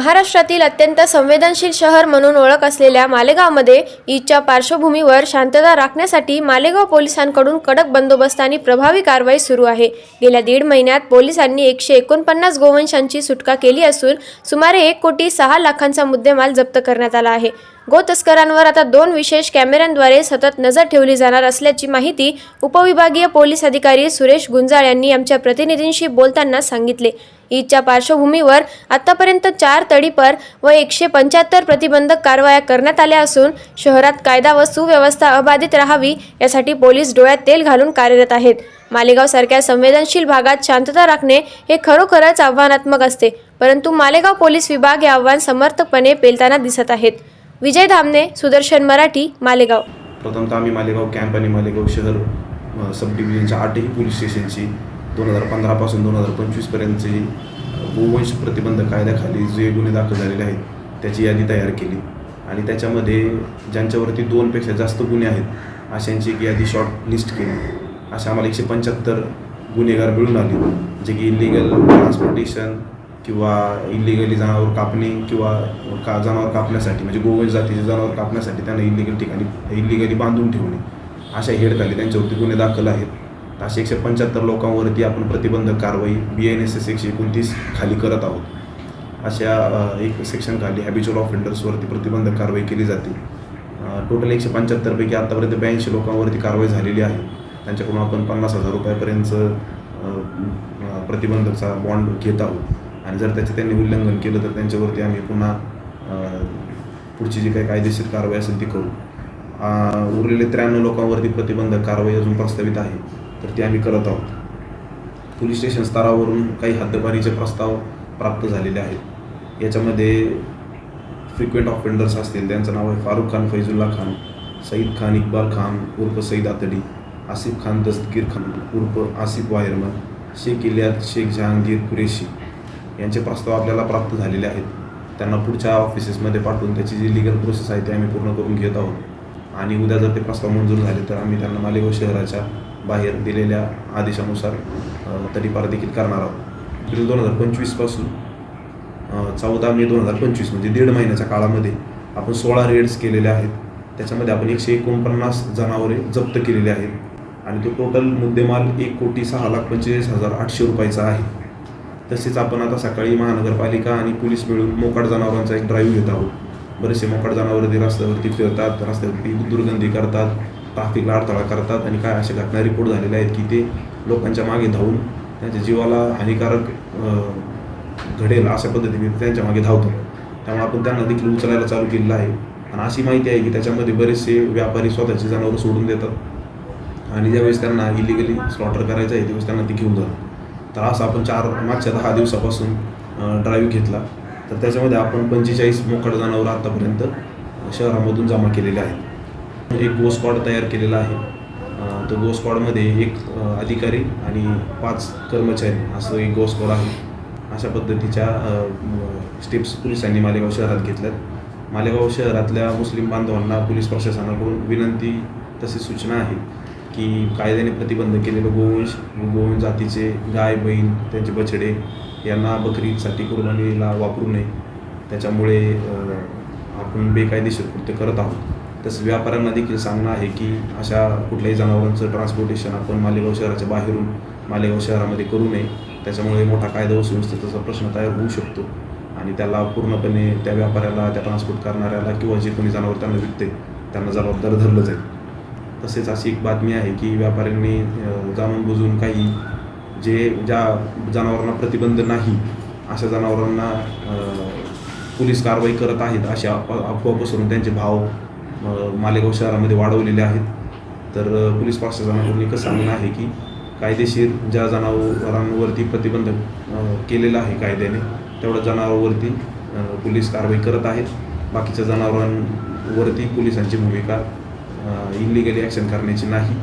महाराष्ट्रातील अत्यंत संवेदनशील शहर म्हणून ओळख असलेल्या मालेगावमध्ये ईदच्या पार्श्वभूमीवर शांतता राखण्यासाठी मालेगाव पोलिसांकडून कडक बंदोबस्त आणि प्रभावी कारवाई सुरू आहे. गेल्या दीड महिन्यात पोलिसांनी एकशे एकोणपन्नास गोवंशांची सुटका केली असून सुमारे एक कोटी सहा लाखांचा मुद्देमाल जप्त करण्यात आला आहे. गो तस्करांवर आता दोन विशेष कॅमेऱ्यांद्वारे सतत नजर ठेवली जाणार असल्याची माहिती उपविभागीय पोलीस अधिकारी सुरेश गुंजाळ यांनी आमच्या प्रतिनिधींशी बोलताना सांगितले. ईदच्या पार्श्वभूमीवर आतापर्यंत चार तडीपर व एकशे पंच्याहत्तर प्रतिबंधक कारवाया करण्यात आल्या असून शहरात कायदा व सुव्यवस्था अबाधित राहावी यासाठी पोलीस डोळ्यात तेल घालून कार्यरत आहेत. मालेगावसारख्या संवेदनशील भागात शांतता राखणे हे खरोखरच आव्हानात्मक असते परंतु मालेगाव पोलीस विभाग हे आव्हान समर्थकपणे पेलताना दिसत आहेत. विजय धामणे सुदर्शन मराठी मालेगाव. प्रथमतः आम्ही मालेगाव कॅम्प आणि मालेगाव शहर सब डिव्हिजनच्या आठही पोलीस स्टेशनची दोन हजार पंधरापासून दोन हजार पंचवीसपर्यंतची गोवंश प्रतिबंध कायद्याखाली जे गुन्हे दाखल झालेले आहेत त्याची यादी तयार केली. आणि त्याच्यामध्ये ज्यांच्यावरती दोनपेक्षा जास्त गुन्हे आहेत अशांची एक यादी शॉर्ट लिस्ट केली. अशा आम्हाला एकशे पंच्याहत्तर गुन्हेगार मिळून आले जे की इलिगल ट्रान्सपोर्टेशन किंवा इलिगली जनावर कापणे किंवा का जनावर कापण्यासाठी म्हणजे गोवंश जातीचे जनावर कापण्यासाठी त्यांना इलिगल ठिकाणी इलिगली बांधून ठेवणे. अशा हेडखाली त्यांच्यावरती गुन्हे दाखल आहेत. असे एकशे पंच्याहत्तर लोकांवरती आपण प्रतिबंधक कारवाई बी एन एस एस एकशे एकोणतीस खाली करत आहोत. अशा एक सेक्शन खाली हॅबिच्युअल ऑफेंडर्सवरती प्रतिबंधक कारवाई केली जाते. टोटल एकशे पंच्याहत्तरपैकी आत्तापर्यंत ब्याऐंशी लोकांवरती कारवाई झालेली आहे. त्यांच्याकडून आपण पन्नास हजार रुपयापर्यंतचं प्रतिबंधकचा बॉन्ड घेत आहोत. आणि जर त्याचे त्यांनी उल्लंघन केलं तर त्यांच्यावरती आम्ही पुन्हा पुढची जी काही कायदेशीर कारवाई असेल ती करू. उरलेले त्र्याण्णव लोकांवरती प्रतिबंधक कारवाई अजून प्रस्तावित आहे तर ती आम्ही करत आहोत. पोलीस स्टेशन स्तरावरून काही हद्दपारीचे प्रस्ताव प्राप्त झालेले आहेत. याच्यामध्ये फ्रिक्वेंट ऑफेंडर्स असतील त्यांचं नाव आहे फारुख खान फैजुल्ला खान सईद खान इकबाल खान उर्फ सईद आतडी आसिफ खान दस्तगीर खान उर्फ आसिफ वायरमन शेख इलियात शेख जहांगीर कुरेशी. यांचे प्रस्ताव आपल्याला प्राप्त झालेले आहेत. त्यांना पुढच्या ऑफिसेसमध्ये पाठवून त्याची जी लिगल प्रोसेस आहे ती आम्ही पूर्ण करून घेत आहोत. आणि उद्या जर ते प्रस्ताव मंजूर झाले तर आम्ही त्यांना मालेगाव शहराच्या बाहेर दिलेल्या आदेशानुसार तडीपार देखील करणार आहोत. एप्रिल दोन हजार पंचवीसपासून चौदा मे दोन हजार पंचवीस म्हणजे दीड महिन्याच्या काळामध्ये आपण सोळा रेड्स केलेल्या आहेत. त्याच्यामध्ये आपण एकशे एकोणपन्नास जनावरे जप्त केलेली आहेत. आणि तो टोटल मुद्देमाल एक कोटी सहा लाख पंचेचाळीस हजार आठशे रुपयाचा आहे. तसेच आपण आता सकाळी महानगरपालिका आणि पोलीस मिळून मोकाट जनावरांचा एक ड्राईव्ह घेत आहोत. बरेचसे मोकाट जनावर ते रस्त्यावरती फिरतात रस्त्यावरती दुर्गंधी करतात ट्राफिकला अडथळा करतात आणि काय अशा घटना रिपोर्ट झालेल्या आहेत की ते लोकांच्या मागे धावून त्यांच्या जीवाला हानिकारक घडेल अशा पद्धतीने ते त्यांच्या मागे धावतात. त्यामुळे आपण त्यांना देखील उचलायला चालू केलेलं आहे. आणि अशी माहिती आहे की त्याच्यामध्ये बरेचसे व्यापारी स्वतःची जनावरं सोडून देतात. आणि ज्यावेळेस त्यांना इलिगली स्लॉटर करायचं आहे त्यावेळेस त्यांना ते घेऊन जातात. तर असं आपण चार मागच्या दहा दिवसापासून ड्राईव्ह घेतला. तर त्याच्यामध्ये आपण पंचेचाळीस मोकळ जनावर आत्तापर्यंत शहरामधून जमा केलेले आहेत. एक गो स्क्वॉड तयार केलेला आहे. तो गो स्क्वॉडमध्ये एक अधिकारी आणि पाच कर्मचारी असं एक गो स्क्वॉड आहे. अशा पद्धतीच्या स्टेप्स पोलिसांनी मालेगाव शहरात घेतल्यात. मालेगाव शहरातल्या मुस्लिम बांधवांना पोलीस प्रशासनाकडून विनंती तसेच सूचना आहे. की कायद्याने प्रतिबंध केलेलं गोवंश गोवंश जातीचे गाय बैल त्यांचे बछडे यांना बकरीसाठी कुर्बानीला वापरू नये. त्याच्यामुळे आपण बेकायदेशीर कृत्य करत आहोत. तसं व्यापाऱ्यांना देखील सांगणं आहे की अशा कुठल्याही जनावरांचं ट्रान्सपोर्टेशन आपण मालेगाव शहराच्या बाहेरून मालेगाव शहरामध्ये करू नये. त्याच्यामुळे मोठा कायदा व सुव्यवस्थेचा प्रश्न तयार होऊ शकतो. आणि त्याला पूर्णपणे त्या व्यापाऱ्याला त्या ट्रान्सपोर्ट करणाऱ्याला किंवा जे कोणी जनावर त्यांना विकते त्यांना जबाबदार धरलं जाईल. तसेच अशी एक बातमी आहे की व्यापाऱ्यांनी जाणून बुजून काही जे ज्या जनावरांना प्रतिबंध नाही अशा जनावरांना पोलीस कारवाई करत आहेत अशा अफवा पसरून त्यांचे भाव मालेगाव शहरामध्ये वाढवलेले आहेत. तर पोलीस प्रशासनाकडून एकच सांगणं आहे की कायदेशीर ज्या जनावरांवरती प्रतिबंध केलेला आहे कायद्याने तेवढ्या जनावरांवरती पोलीस कारवाई करत आहेत. बाकीच्या जनावरांवरती पोलिसांची भूमिका इलिगली ॲक्शन करण्याची नाही.